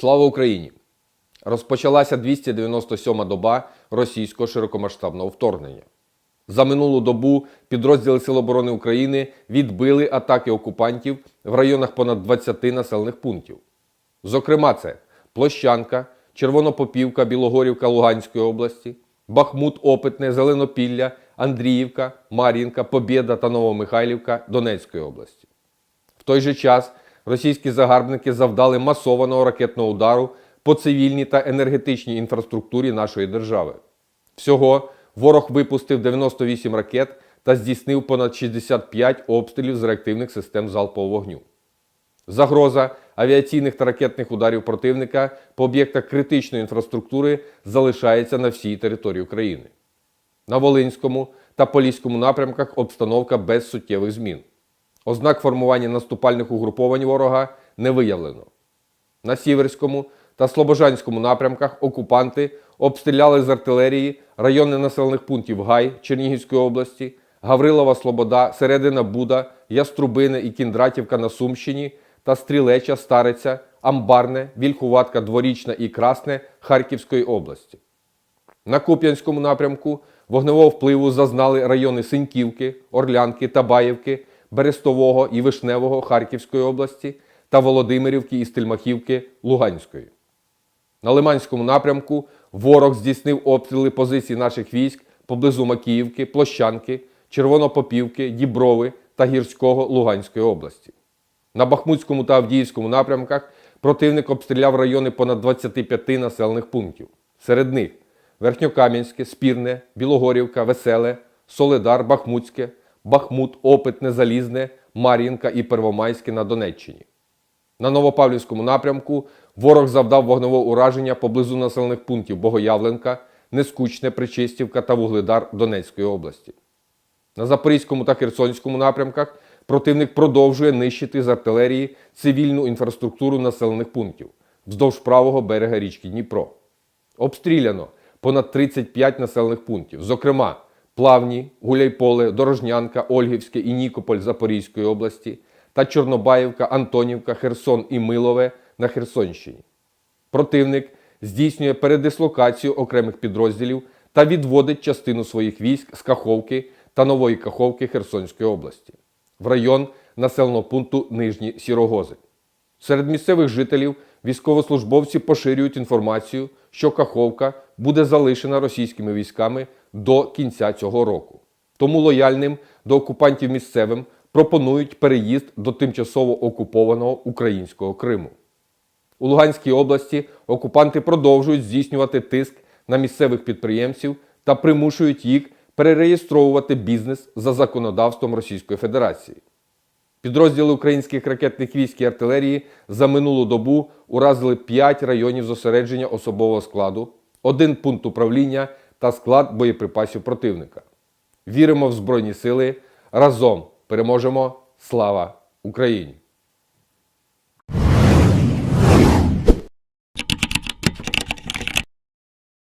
Слава Україні! Розпочалася 297-ма доба російського широкомасштабного вторгнення. За минулу добу підрозділи Сил оборони України відбили атаки окупантів в районах понад 20 населених пунктів. Зокрема, це Площанка, Червонопопівка, Білогорівка Луганської області, Бахмут, Опитне, Зеленопілля, Андріївка, Мар'їнка, Побєда та Новомихайлівка Донецької області. В той же час російські загарбники завдали масованого ракетного удару по цивільній та енергетичній інфраструктурі нашої держави. Всього ворог випустив 98 ракет та здійснив понад 65 обстрілів з реактивних систем залпового вогню. Загроза авіаційних та ракетних ударів противника по об'єктах критичної інфраструктури залишається на всій території України. На Волинському та Поліському напрямках обстановка без суттєвих змін. Ознак формування наступальних угруповань ворога не виявлено. На Сіверському та Слобожанському напрямках окупанти обстріляли з артилерії райони населених пунктів Гай Чернігівської області, Гаврилова Слобода, Середина Буда, Яструбине і Кіндратівка на Сумщині та Стрілеча, Стариця, Амбарне, Вільхуватка, Дворічна і Красне Харківської області. На Куп'янському напрямку вогневого впливу зазнали райони Синьківки, Орлянки, Табаївки, Берестового і Вишневого Харківської області та Володимирівки і Стельмахівки Луганської. На Лиманському напрямку ворог здійснив обстріли позицій наших військ поблизу Макіївки, Площанки, Червонопопівки, Діброви та Гірського Луганської області. На Бахмутському та Авдіївському напрямках противник обстріляв райони понад 25 населених пунктів. Серед них Верхньокам'янське, Спірне, Білогорівка, Веселе, Соледар, Бахмутське, Бахмут, Опитне, Залізне, Мар'їнка і Первомайське на Донеччині. На Новопавлівському напрямку ворог завдав вогневого ураження поблизу населених пунктів Богоявленка, Нескучне, Причистівка та Вугледар Донецької області. На Запорізькому та Херсонському напрямках противник продовжує нищити з артилерії цивільну інфраструктуру населених пунктів вздовж правого берега річки Дніпро. Обстріляно понад 35 населених пунктів, зокрема Плавні, Гуляйполе, Дорожнянка, Ольгівське і Нікополь Запорізької області та Чорнобаївка, Антонівка, Херсон і Милове на Херсонщині. Противник здійснює передислокацію окремих підрозділів та відводить частину своїх військ з Каховки та Нової Каховки Херсонської області в район населеного пункту Нижні Сірогози. Серед місцевих жителів військовослужбовці поширюють інформацію, що Каховка буде залишена російськими військами до кінця цього року. Тому лояльним до окупантів місцевим пропонують переїзд до тимчасово окупованого українського Криму. У Луганській області окупанти продовжують здійснювати тиск на місцевих підприємців та примушують їх перереєстровувати бізнес за законодавством Російської Федерації. Підрозділи українських ракетних військ і артилерії за минулу добу уразили 5 районів зосередження особового складу, один пункт управління та склад боєприпасів противника. Віримо в Збройні Сили. Разом переможемо! Слава Україні!